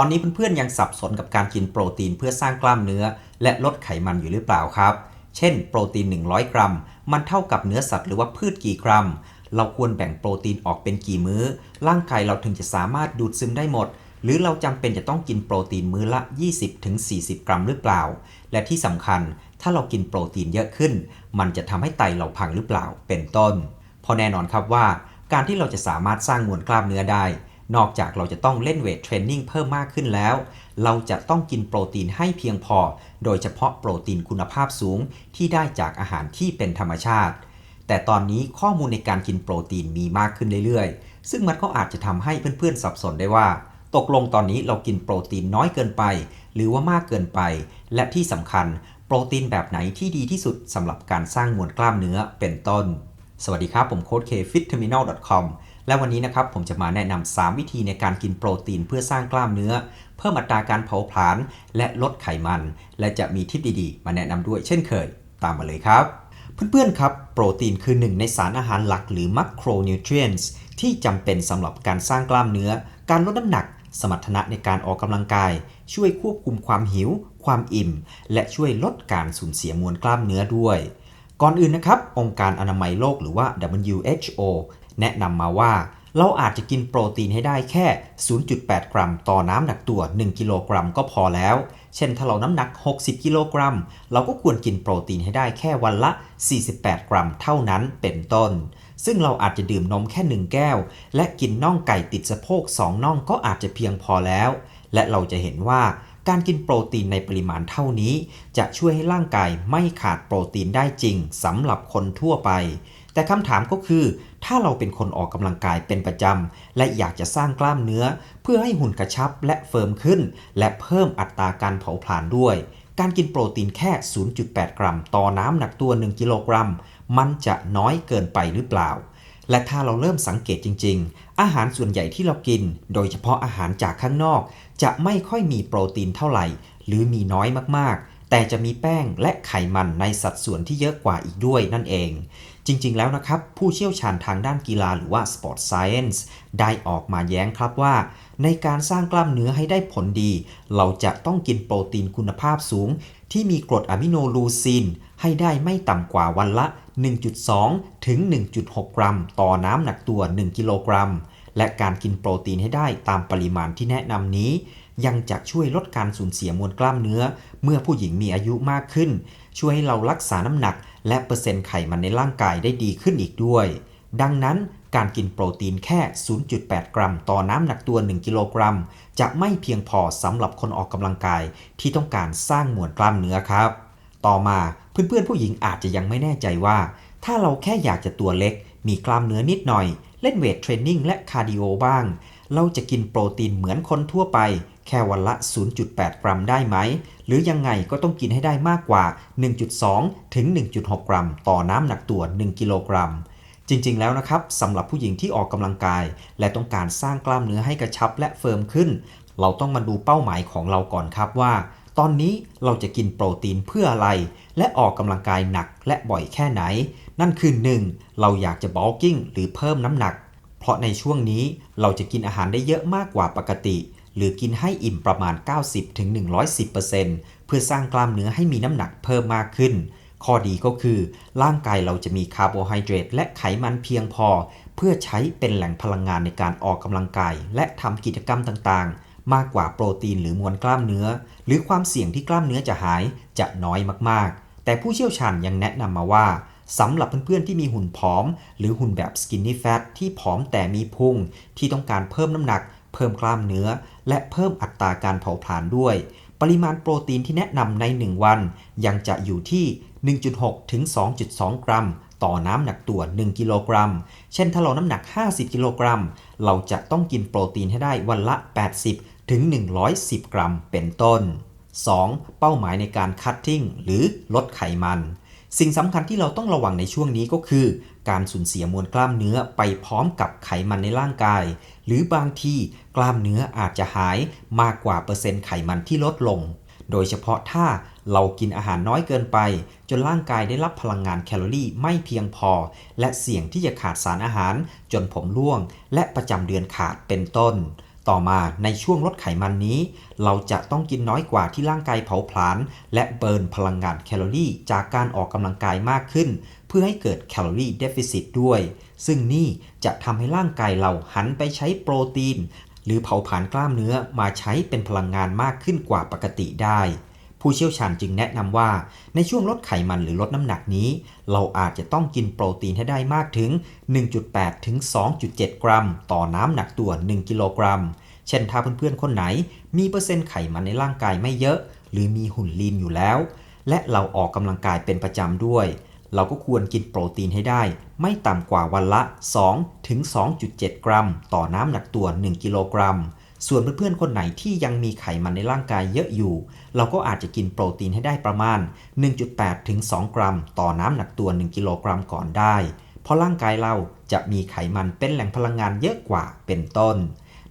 ตอนนี้เพื่อนๆยังสับสนกับการกินโปรตีนเพื่อสร้างกล้ามเนื้อ และลดไขมันอยู่หรือเปล่าครับ เช่น โปรตีน 100 กรัม มันเท่ากับเนื้อสัตว์หรือว่าพืชกี่กรัม เราควรแบ่งโปรตีนออกเป็นกี่มื้อ ร่างกายเราถึงจะสามารถดูดซึมได้หมด หรือเราจำเป็นจะต้องกินโปรตีนมื้อละ 20-40 กรัมหรือเปล่า และที่สำคัญ ถ้าเรากินโปรตีนเยอะขึ้น มันจะทำให้ไตเราพังหรือเปล่า เป็นต้นพราะแน่นอนครับว่า การที่เราจะสามารถสร้างมวลกล้ามเนื้อได้ นอกจากเราจะต้องเล่นเวทเทรนนิ่งเพิ่มมากขึ้นแล้ว เราจะต้องกินโปรตีนให้เพียงพอ โดยเฉพาะโปรตีนคุณภาพสูงที่ได้จากอาหารที่เป็นธรรมชาติ แต่ตอนนี้ข้อมูลในการกินโปรตีนมีมากขึ้นเรื่อยๆ ซึ่งมันก็อาจจะทำให้เพื่อนๆสับสนได้ว่า ตกลงตอนนี้เรากินโปรตีนน้อยเกินไป หรือว่ามากเกินไป และที่สำคัญ โปรตีนแบบไหนที่ดีที่สุดสำหรับการสร้างมวลกล้ามเนื้อเป็นต้น สวัสดีครับผมโค้ดเค fitterminal.com และวันนี้นะครับผมจะมาแนะนำ3วิธีในการกินโปรตีนเพื่อสร้างกล้ามเนื้อ เพิ่มอัตราการเผาผลาญและลดไขมัน และจะมีทิปดีๆ มาแนะนำด้วยเช่นเคย ตามมาเลยครับ เพื่อนๆครับ โปรตีนคือหนึ่งในสารอาหารหลักหรือ macronutrients ที่จำเป็นสำหรับการสร้างกล้ามเนื้อ การลดน้ำหนัก สมรรถนะในการออกกำลังกาย ช่วยควบคุมความหิว ความอิ่ม และช่วยลดการสูญเสียมวลกล้ามเนื้อด้วย ก่อนอื่นนะครับองค์การอนามัยโลกหรือว่า WHO แนะนำมาว่า เราอาจจะกินโปรตีนให้ได้แค่ 0.8 กรัม ต่อน้ำหนักตัว 1 กิโลกรัมก็พอแล้ว เช่นถ้าเราน้ำหนัก 60 กิโลกรัม เราก็ควรกินโปรตีนให้ได้แค่วันละ 48 กรัม เท่านั้นเป็นต้น ซึ่งเราอาจจะดื่มนมแค่ 1 แก้ว และกินน่องไก่ติดสะโพก 2 น่องก็อาจจะเพียงพอแล้ว และเราจะเห็นว่าการกินโปรตีนในปริมาณเท่านี้ จะช่วยให้ร่างกายไม่ขาดโปรตีนได้จริงสำหรับคนทั่วไป แต่คำถามก็คือ ถ้าเราเป็นคนออกกำลังกายเป็นประจำ และอยากจะสร้างกล้ามเนื้อ เพื่อให้หุ่นกระชับและเฟิร์มขึ้น และเพิ่มอัตราการเผาผลาญด้วย การกินโปรตีนแค่ 0.8 กรัม ต่อน้ำหนักตัว 1 กิโลกรัม มันจะน้อยเกินไปหรือเปล่า และถ้าเราเริ่มสังเกตจริง ๆ อาหารส่วนใหญ่ที่เรากิน โดยเฉพาะอาหารจากข้างนอก จะไม่ค่อยมีโปรตีนเท่าไหร่ หรือมีน้อยมากๆแต่จะมีแป้งและไขมันในสัดส่วนที่เยอะกว่าอีกด้วยนั่นเอง จริง ๆ แล้วนะครับ ผู้เชี่ยวชาญทางด้านกีฬาหรือว่า Sport Science ได้ออกมาแย้งครับว่า ในการสร้างกล้ามเนื้อให้ได้ผลดี เราจะต้องกินโปรตีนคุณภาพสูง ที่มีกรดอะมิโนลูซีนให้ได้ไม่ต่ำกว่าวันละ 1.2 ถึง 1.6 กรัม ต่อน้ำหนักตัว 1 กิโลกรัม และการกินโปรตีนให้ได้ตามปริมาณที่แนะนำนี้ ยังจะช่วยลดการสูญเสียมวลกล้ามเนื้อ เมื่อผู้หญิงมีอายุมากขึ้น ช่วยให้เรารักษาน้ำหนัก และเปอร์เซ็นต์ไขมันในร่างกายได้ดีขึ้นอีกด้วย ดังนั้นการกินโปรตีนแค่ 0.8 กรัม ต่อน้ำหนักตัว 1 กิโลกรัม จะไม่เพียงพอสำหรับคนออกกำลังกายที่ต้องการสร้างมวลกล้ามเนื้อครับ ต่อมาเพื่อนๆผู้หญิงอาจจะยังไม่แน่ใจว่า ถ้าเราแค่อยากจะตัวเล็ก มีกล้ามเนื้อนิดหน่อย เล่นเวทเทรนนิ่งและคาร์ดิโอบ้าง เราจะกินโปรตีนเหมือนคนทั่วไป แค่วันละ 0.8 กรัมได้ไหม หรือยังไงก็ต้องกินให้ได้มากกว่า 1.2 ถึง 1.6 กรัม ต่อน้ำหนักตัว 1 กิโลกรัม จริงๆ แล้วนะครับสำหรับผู้หญิงที่ออกกำลังกาย และต้องการสร้างกล้ามเนื้อให้กระชับและเฟิร์มขึ้น เราต้องมาดูเป้าหมายของเราก่อนครับว่า ตอนนี้เราจะกินโปรตีนเพื่ออะไร และออกกำลังกายหนักและบ่อยแค่ไหน นั่นคือ 1. เราอยากจะ bulking หรือเพิ่มน้ำหนัก เพราะในช่วงนี้เราจะกินอาหารได้เยอะมากกว่าปกติ หรือกินให้อิ่มประมาณ 90-110%เพื่อสร้างกล้ามเนื้อให้มีน้ำหนักเพิ่มมากขึ้น ข้อดีก็คือ ร่างกายเราจะมีคาร์โบไฮเดรตและไขมันเพียงพอ เพื่อใช้เป็นแหล่งพลังงานในการออกกำลังกาย และทำกิจกรรมต่างๆ มากกว่าโปรตีนหรือมวลกล้ามเนื้อ หรือความเสี่ยงที่กล้ามเนื้อจะหายจะน้อยมากๆ แต่ผู้เชี่ยวชาญยังแนะนำมาว่าสำหรับเพื่อนๆที่มีหุ่นผอม หรือหุ่นแบบ skinny fat ที่ผอมแต่มีพุงที่ต้องการเพิ่มน้ำหนัก เพิ่มกล้ามเนื้อ และเพิ่มอัตราการเผาผลาญด้วย ปริมาณโปรตีนที่แนะนำใน 1 วัน ยังจะอยู่ที่ 1.6 ถึง 2.2 กรัม ต่อน้ำหนักตัว 1 กิโลกรัม เช่นถ้าเราน้ำหนัก 50 กิโลกรัม เราจะต้องกินโปรตีนให้ได้วันละ 80 ถึง 110 กรัม เป็นต้น 2. เป้าหมายในการคัตติ้งหรือลดไขมัน สิ่งสำคัญที่เราต้องระวังในช่วงนี้ก็คือ การสูญเสียมวลกล้ามเนื้อไปพร้อมกับไขมันในร่างกาย หรือบางทีกล้ามเนื้ออาจจะหายมากกว่าเปอร์เซ็นต์ไขมันที่ลดลง โดยเฉพาะถ้าเรากินอาหารน้อยเกินไป จนร่างกายได้รับพลังงานแคลอรี่ไม่เพียงพอ และเสี่ยงที่จะขาดสารอาหาร จนผมร่วง และประจำเดือนขาดเป็นต้น ต่อมาในช่วงลดไขมันนี้ เราจะต้องกินน้อยกว่าที่ร่างกายเผาผลาญและเบิร์นพลังงานแคลอรี่ จากการออกกำลังกายมากขึ้น เพื่อให้เกิดแคลอรี่เดฟิซิตด้วย ซึ่งนี่จะทำให้ร่างกายเราหันไปใช้โปรตีน หรือเผาผลาญกล้ามเนื้อมาใช้เป็นพลังงานมากขึ้นกว่าปกติได้ ผู้เชี่ยวชาญจึงแนะนำว่า ในช่วงลดไขมันหรือลดน้ำหนักนี้ เราอาจจะต้องกินโปรตีนให้ได้มากถึง 1.8 ถึง 2.7 กรัม ต่อน้ำหนักตัว 1 กิโลกรัม เช่นถ้าเพื่อนๆคนไหน มีเปอร์เซ็นต์ไขมันในร่างกายไม่เยอะ หรือมีหุ่นลีนอยู่แล้ว และเราออกกำลังกายเป็นประจำด้วย เราก็ควรกินโปรตีนให้ได้ ไม่ต่ำกว่าวันละ 2 ถึง 2.7 กรัม ต่อน้ำหนักตัว 1 กิโลกรัม ส่วนเพื่อนๆคนไหนที่ยังมีไขมันในร่างกายเยอะอยู่ เราก็อาจจะกินโปรตีนให้ได้ประมาณ 1.8 ถึง 2 กรัม ต่อน้ำหนักตัว 1 กิโลกรัมก่อนได้ เพราะร่างกายเราจะมีไขมันเป็นแหล่งพลังงานเยอะกว่าเป็นต้น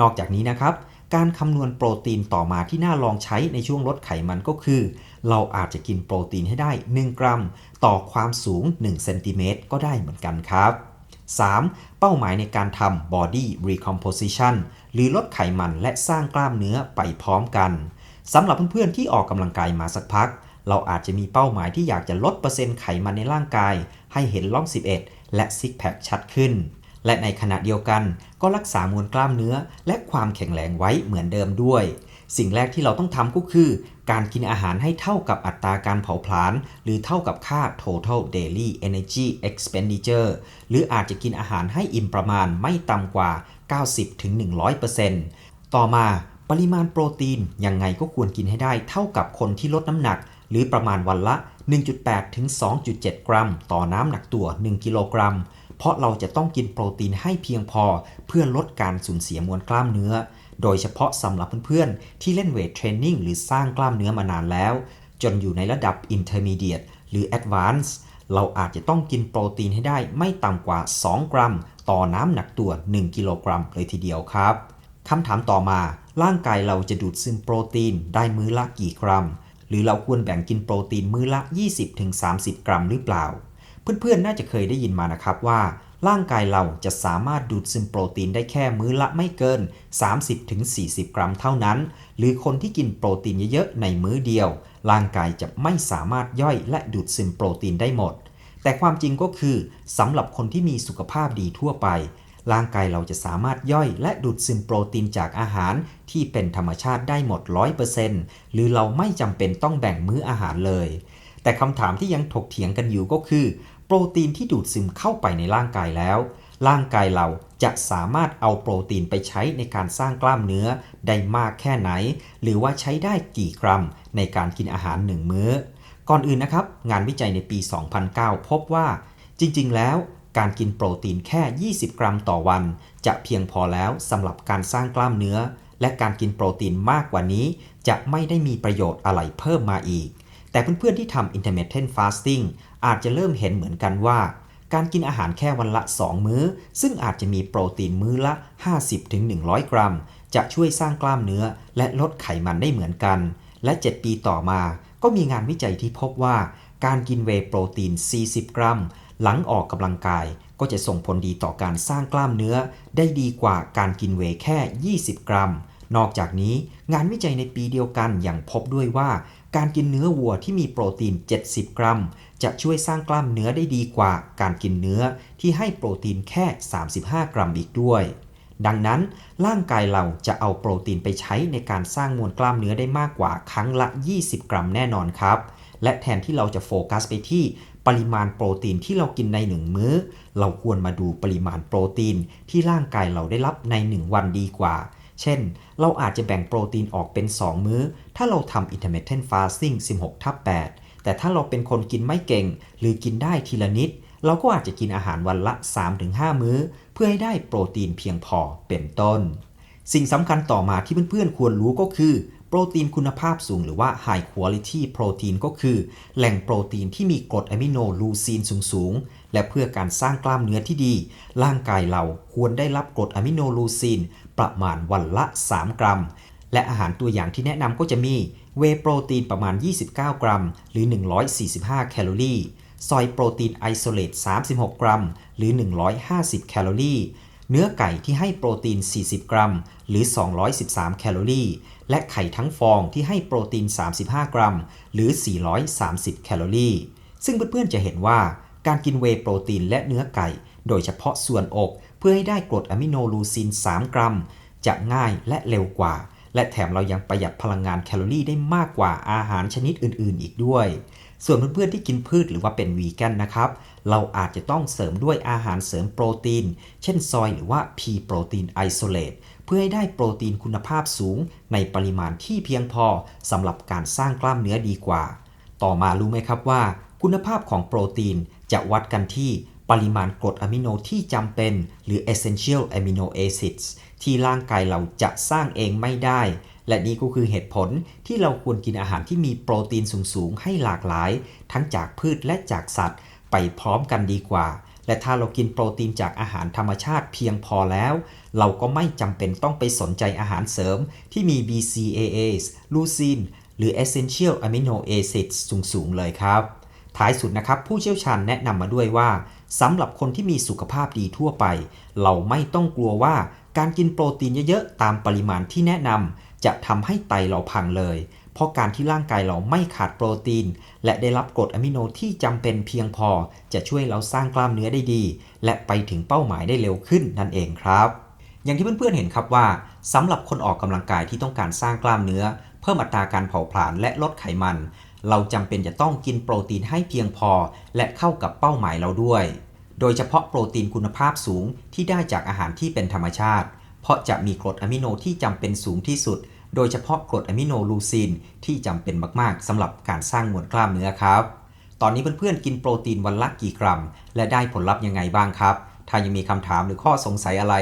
นอกจากนี้นะครับการคำนวณโปรตีนต่อมาที่น่าลองใช้ในช่วงลดไขมันก็คือ เราอาจจะกินโปรตีนให้ได้ 1 กรัม ต่อความสูง 1 เซนติเมตรก็ได้เหมือนกันครับ 3. เป้าหมายในการทำ body recomposition หรือลดไขมันและสร้างกล้ามเนื้อไปพร้อมกันสำหรับเพื่อนๆที่ออกกำลังกายมาสักพัก เราอาจจะมีเป้าหมายที่อยากจะลดเปอร์เซ็นต์ไขมันในร่างกาย ให้เห็นล่อง 11 และซิกแพคชัดขึ้น และในขณะเดียวกันก็รักษามวลกล้ามเนื้อและความแข็งแรงไว้เหมือนเดิมด้วย สิ่งแรกที่เราต้องทำก็คือ การกินอาหารให้เท่ากับอัตราการเผาผลาญหรือเท่ากับค่า total daily energy expenditure หรืออาจจะกินอาหารให้อิ่มประมาณไม่ต่ำกว่า 90-100%ต่อมาปริมาณโปรตีนยังไงก็ควรกินให้ได้เท่ากับคนที่ลดน้ำหนัก หรือประมาณวันละ 1.8 ถึง 2.7 กรัม ต่อน้ำหนักตัว 1 กิโลกรัม เพราะเราจะต้องกินโปรตีนให้เพียงพอ เพื่อลดการสูญเสียมวลกล้ามเนื้อ โดยเฉพาะสำหรับเพื่อนๆ ที่เล่นเวทเทรนนิ่งหรือสร้างกล้ามเนื้อมานานแล้ว จนอยู่ในระดับ Intermediate หรือ Advanced เราอาจจะต้องกินโปรตีนให้ได้ไม่ต่ำกว่า 2 กรัม ต่อน้ำหนักตัว 1 กิโลกรัมเลยทีเดียวครับคำถามต่อมา ร่างกายเราจะดูดซึมโปรตีนได้มื้อละกี่กรัม หรือเราควรแบ่งกินโปรตีนมื้อละ 20-30 กรัมหรือเปล่า เพื่อนๆ น่าจะเคยได้ยินมานะครับว่า ร่างกายเราจะสามารถดูดซึมโปรตีนได้แค่มื้อละไม่เกิน 30-40 กรัมเท่านั้น หรือคนที่กินโปรตีนเยอะๆ ในมื้อเดียว ร่างกายจะไม่สามารถย่อยและดูดซึมโปรตีนได้หมด แต่ความจริงก็คือสำหรับคนที่มีสุขภาพดีทั่วไป ร่างกายเราจะสามารถย่อยและดูดซึมโปรตีนจากอาหารที่เป็นธรรมชาติได้หมด 100%หรือเราไม่จำเป็นต้องแบ่งมื้ออาหารเลยแต่คำถามที่ยังถกเถียงกันอยู่ก็คือ โปรตีนที่ดูดซึมเข้าไปในร่างกายแล้ว ร่างกายเราจะสามารถเอาโปรตีนไปใช้ในการสร้างกล้ามเนื้อได้มากแค่ไหน หรือว่าใช้ได้กี่กรัมในการกินอาหารหนึ่งมื้อ ก่อนอื่นนะครับ งานวิจัยในปี 2009 พบว่า จริงๆ แล้วการกินโปรตีนแค่ 20 กรัมต่อวัน จะเพียงพอแล้วสำหรับการสร้างกล้ามเนื้อ และการกินโปรตีนมากกว่านี้ จะไม่ได้มีประโยชน์อะไรเพิ่มมาอีก แต่เพื่อนๆที่ทำ intermittent fasting อาจจะเริ่มเห็นเหมือนกันว่า การกินอาหารแค่วันละ 2 มื้อ ซึ่งอาจจะมีโปรตีนมื้อละ 50-100 กรัม จะช่วยสร้างกล้ามเนื้อ และลดไขมันได้เหมือนกัน และ 7 ปีต่อมา ก็มีงานวิจัยที่พบว่า การกินเวโปรตีน 40 กรัม หลังออกกำลังกายก็จะส่งผลดีต่อการสร้างกล้ามเนื้อ ได้ดีกว่าการกินเวแค่ 20 กรัม นอกจากนี้งานวิจัยในปีเดียวกันยังพบด้วยว่า การกินเนื้อวัวที่มีโปรตีน 70 กรัม จะช่วยสร้างกล้ามเนื้อได้ดีกว่าการกินเนื้อที่ให้โปรตีนแค่ 35 กรัมอีกด้วย ดังนั้นร่างกายเราจะเอาโปรตีนไปใช้ในการสร้างมวลกล้ามเนื้อได้มากกว่าครั้งละ 20 กรัมแน่นอนครับ และแทนที่เราจะโฟกัสไปที่ปริมาณโปรตีนที่เรากินในหนึ่งมื้อ เราควรมาดูปริมาณโปรตีนที่ร่างกายเราได้รับใน 1 วันดีกว่า เช่น เราอาจจะแบ่งโปรตีนออกเป็น 2 มื้อ ถ้าเราทำ intermittent fasting 16ทับ8แต่ถ้าเราเป็นคนกินไม่เก่ง หรือกินได้ทีละนิด เราก็อาจจะกินอาหารวันละ 3-5 มื้อ เพื่อให้ได้โปรตีนเพียงพอเป็นต้น สิ่งสำคัญต่อมาที่เพื่อนๆควรรู้ก็คือโปรตีนคุณภาพสูงหรือว่า high quality protein ก็คือ แหล่งโปรตีนที่มีกรดอะมิโนลูซีนสูงๆ และเพื่อการสร้างกล้ามเนื้อที่ดี ร่างกายเราควรได้รับกรดอะมิโนลูซีน ประมาณวันละ 3 กรัม และอาหารตัวอย่างที่แนะนำก็จะมีเวโปรตีนประมาณ 29 กรัม หรือ 145 แคลอรี่ ซอยโปรตีนไอโซเลต36 กรัม หรือ 150 แคลอรี่ เนื้อไก่ที่ให้โปรตีน 40 กรัม หรือ 213 แคลอรี่ และไข่ทั้งฟองที่ให้โปรตีน 35 กรัม หรือ 430 แคลอรี่ ซึ่งเพื่อนๆจะเห็นว่าการกินเวโปรตีนและเนื้อไก่ โดยเฉพาะส่วนอก พื่อให้ได้กรดอะมิโนลูซิน 3 กรัม จะง่ายและเร็วกว่า และแถมเรายังประหยัดพลังงานแคลอรี่ได้มากกว่าอาหารชนิดอื่น ๆ อีกด้วย ส่วนเพื่อนๆที่กินพืชหรือว่าเป็นวีแกนนะครับ เราอาจจะต้องเสริมด้วยอาหารเสริมโปรตีน เช่นซอยหรือว่า P โปรตีนไอโซเลตเพื่อให้ได้โปรตีนคุณภาพสูง ในปริมาณที่เพียงพอสำหรับการสร้างกล้ามเนื้อดีกว่า ต่อมารู้ไหมครับว่า คุณภาพของโปรตีนจะวัดกันที่ ปริมาณกรดอะมิโนที่จำเป็น หรือ essential amino acids ที่ร่างกายเราจะสร้างเองไม่ได้ และนี่ก็คือเหตุผลที่เราควรกินอาหารที่มีโปรตีนสูงๆ ให้หลากหลาย ทั้งจากพืชและจากสัตว์ ไปพร้อมกันดีกว่า และถ้าเรากินโปรตีนจากอาหารธรรมชาติเพียงพอแล้ว เราก็ไม่จำเป็นต้องไปสนใจอาหารเสริม ที่มี BCAAs ลูซินหรือ essential amino acids สูงๆ เลยครับ ท้ายสุดนะครับผู้เชี่ยวชาญแนะนำมาด้วยว่า สำหรับคนที่มีสุขภาพดีทั่วไป เราไม่ต้องกลัวว่าการกินโปรตีนเยอะๆ ตามปริมาณที่แนะนำจะทำให้ไตเราพังเลย เพราะการที่ร่างกายเราไม่ขาดโปรตีน และได้รับกรดอะมิโนที่จำเป็นเพียงพอ จะช่วยเราสร้างกล้ามเนื้อได้ดี และไปถึงเป้าหมายได้เร็วขึ้นนั่นเองครับ อย่างที่เพื่อนๆเห็นครับว่าสำหรับคนออกกำลังกายที่ต้องการสร้างกล้ามเนื้อ เพิ่มอัตราการเผาผลาญและลดไขมัน เราจำเป็นจะต้องกินโปรตีนให้เพียงพอ และเข้ากับเป้าหมายเราด้วย โดยเฉพาะโปรตีนคุณภาพสูงที่ได้จากอาหารที่เป็นธรรมชาติ เพราะจะมีกรดอะมิโนที่จำเป็นสูงที่สุด โดยเฉพาะกรดอะมิโนลูซินที่จำเป็นมากๆสำหรับการสร้างมวลกล้ามเนื้อครับ ตอนนี้เพื่อนๆกินโปรตีนวันละกี่กรัม และได้ผลลัพธ์ยังไงบ้างครับ ถ้ายังมีคำถามหรือข้อสงสัยอะไร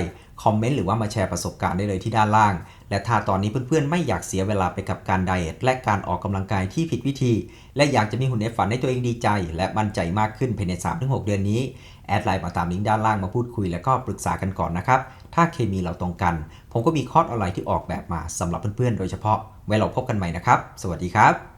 คอมเมนต์หรือว่ามาแชร์ประสบการณ์ได้เลยที่ด้านล่าง และถ้าตอนนี้เพื่อนๆ ไม่อยากเสียเวลาไปกับการไดเอทและการออกกำลังกายที่ผิดวิธี และอยากจะมีหุ่นในฝันให้ตัวเองดีใจ และมั่นใจมากขึ้นภายใน 3-6 เดือนนี้ แอดไลน์มาตามลิงก์ด้านล่างมาพูดคุย แล้วก็ปรึกษากันก่อนนะครับ ถ้าเคมีเราตรงกัน ผมก็มีคอร์สออนไลน์ที่ออกแบบมาสำหรับเพื่อนๆ โดยเฉพาะ ไว้เราพบกันใหม่นะครับ สวัสดีครับ